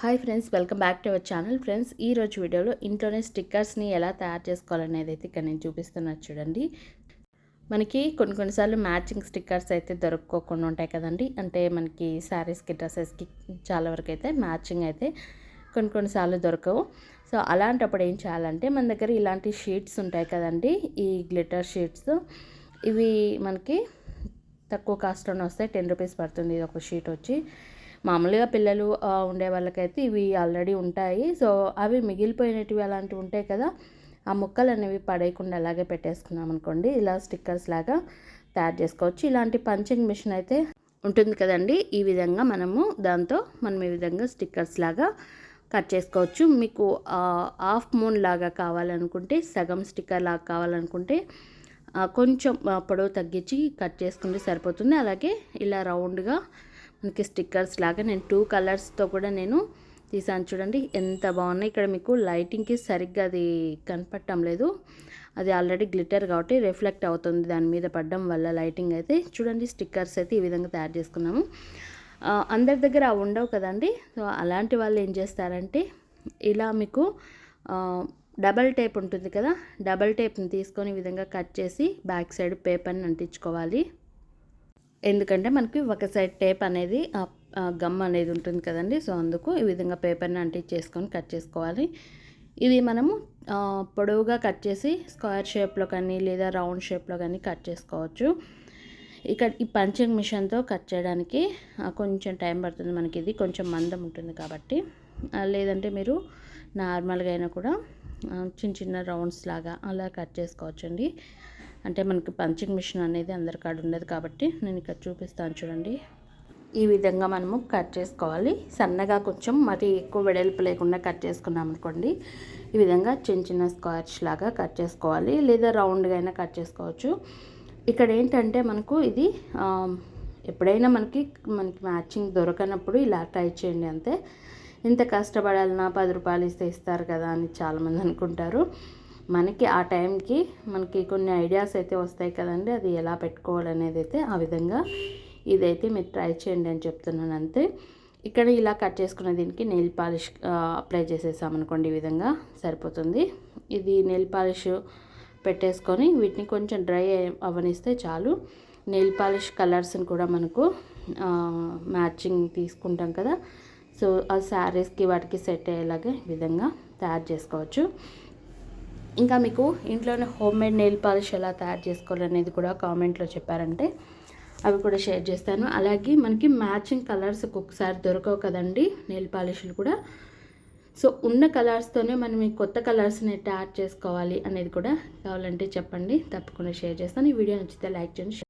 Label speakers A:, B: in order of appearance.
A: Hi friends welcome back to our channel friends ఈ రోజు వీడియోలో ఇంట్లోనే స్టిక్కర్స్ని ఎలా తయారు చేసుకోవాలనేది అయితే ఇక్కడ నేను చూపిస్తున్నాను చూడండి. మనకి కొన్ని కొన్నిసార్లు మ్యాచింగ్ స్టిక్కర్స్ అయితే దొరకకుండా ఉంటాయి కదండి. అంటే మనకి శారీస్కి డ్రెస్సెస్కి చాలా వరకు అయితే మ్యాచింగ్ అయితే కొన్ని కొన్నిసార్లు దొరకవు. సో అలాంటప్పుడు ఏం చేయాలంటే మన దగ్గర ఇలాంటి షీట్స్ ఉంటాయి కదండి. ఈ గ్లిటర్ షీట్స్ ఇవి మనకి తక్కువ కాస్ట్లోనే వస్తాయి. టెన్ రూపీస్ పడుతుంది ఇది ఒక షీట్ వచ్చి. మామూలుగా పిల్లలు ఉండే వాళ్ళకైతే ఇవి ఆల్రెడీ ఉంటాయి. సో అవి మిగిలిపోయినటివి అలాంటివి ఉంటాయి కదా ఆ ముక్కలు అనేవి పడేయకుండా అలాగే పెట్టేసుకున్నాం అనుకోండి. ఇలా స్టిక్కర్స్ లాగా తయారు చేసుకోవచ్చు. ఇలాంటి పంచింగ్ మిషన్ అయితే ఉంటుంది కదండి. ఈ విధంగా మనము దాంతో మనం ఈ విధంగా స్టిక్కర్స్ లాగా కట్ చేసుకోవచ్చు. మీకు హాఫ్ మూన్ లాగా కావాలనుకుంటే సగం స్టిక్కర్ లాగా కావాలనుకుంటే కొంచెం పొడవు తగ్గించి కట్ చేసుకుంటే సరిపోతుంది. అలాగే ఇలా రౌండ్గా మనకి స్టిక్కర్స్ లాగా నేను టూ కలర్స్తో కూడా నేను తీసాను చూడండి ఎంత బాగున్నాయి. ఇక్కడ మీకు లైటింగ్కి సరిగ్గా అది కనపడటం లేదు. అది ఆల్రెడీ గ్లిటర్ కాబట్టి రిఫ్లెక్ట్ అవుతుంది దాని మీద పడడం వల్ల లైటింగ్ అయితే. చూడండి స్టిక్కర్స్ అయితే ఈ విధంగా తయారు చేసుకున్నాము. అందరి దగ్గర అవి ఉండవు కదండి. సో అలాంటి వాళ్ళు ఏం చేస్తారంటే ఇలా మీకు డబల్ టేప్ ఉంటుంది కదా డబల్ టేప్ని తీసుకొని ఈ విధంగా కట్ చేసి బ్యాక్ సైడ్ పేపర్ని అంటించుకోవాలి. ఎందుకంటే మనకి ఒక సైడ్ టేప్ అనేది గమ్ అనేది ఉంటుంది కదండి. సో అందుకు ఈ విధంగా పేపర్ని అంటించేసుకొని కట్ చేసుకోవాలి. ఇది మనము పొడవుగా కట్ చేసి స్క్వేర్ షేప్లో కానీ లేదా రౌండ్ షేప్లో కానీ కట్ చేసుకోవచ్చు. ఇక్కడ ఈ పంచింగ్ మిషన్తో కట్ చేయడానికి కొంచెం టైం పడుతుంది మనకి. ఇది కొంచెం మందం ఉంటుంది కాబట్టి. లేదంటే మీరు నార్మల్గా అయినా కూడా చిన్న చిన్న రౌండ్స్ లాగా అలా కట్ చేసుకోవచ్చండి. అంటే మనకి పంచింగ్ మిషన్ అనేది అందరి కాడ ఉండదు కాబట్టి నేను ఇక్కడ చూపిస్తాను చూడండి. ఈ విధంగా మనము కట్ చేసుకోవాలి. సన్నగా కొంచెం మరి ఎక్కువ వెడల్పు లేకుండా కట్ చేసుకున్నాం అనుకోండి ఈ విధంగా చిన్న చిన్న స్క్వాచ్ లాగా కట్ చేసుకోవాలి లేదా రౌండ్గా అయినా కట్ చేసుకోవచ్చు. ఇక్కడ ఏంటంటే మనకు ఇది ఎప్పుడైనా మనకి మనకి మ్యాచింగ్ దొరకనప్పుడు ఇలా ట్రై చేయండి అంతే. ఇంత కష్టపడాలన్నా పది రూపాయలు ఇస్తే ఇస్తారు కదా అని చాలామంది అనుకుంటారు. మనకి ఆ టైంకి మనకి కొన్ని ఐడియాస్ అయితే వస్తాయి కదండి అది ఎలా పెట్టుకోవాలనేది అయితే ఆ విధంగా ఇదైతే మీరు ట్రై చేయండి అని చెప్తున్నాను అంతే. ఇక్కడ ఇలా కట్ చేసుకున్న దీనికి నెయిల్ పాలిష్ అప్లై చేసేసామనుకోండి ఈ విధంగా సరిపోతుంది. ఇది నెయిల్ పాలిష్ పెట్టేసుకొని వీటిని కొంచెం డ్రై అవనిస్తే చాలు. నెయిల్ పాలిష్ కలర్స్ని కూడా మనకు మ్యాచింగ్ తీసుకుంటాం కదా. సో ఆ శారీస్కి వాటికి సెట్ అయ్యేలాగే విధంగా తయారు చేసుకోవచ్చు. ఇంకా మీకు ఇంట్లోనే హోమ్ మేడ్ నెయిల్ పాలిష్ ఎలా తయారు చేసుకోవాలనేది కూడా కామెంట్లో చెప్పారంటే అవి కూడా షేర్ చేస్తాను. అలాగే మనకి మ్యాచింగ్ కలర్స్ ఒక్కొక్కసారి దొరకవు కదండి నెయిల్ పాలిష్లు కూడా. సో ఉన్న కలర్స్తోనే మనం ఈ కొత్త కలర్స్ని ఎట్లా యాడ్ చేసుకోవాలి అనేది కూడా కావాలంటే చెప్పండి. తప్పకుండా షేర్ చేస్తాను. ఈ వీడియో నచ్చితే లైక్ చేయండి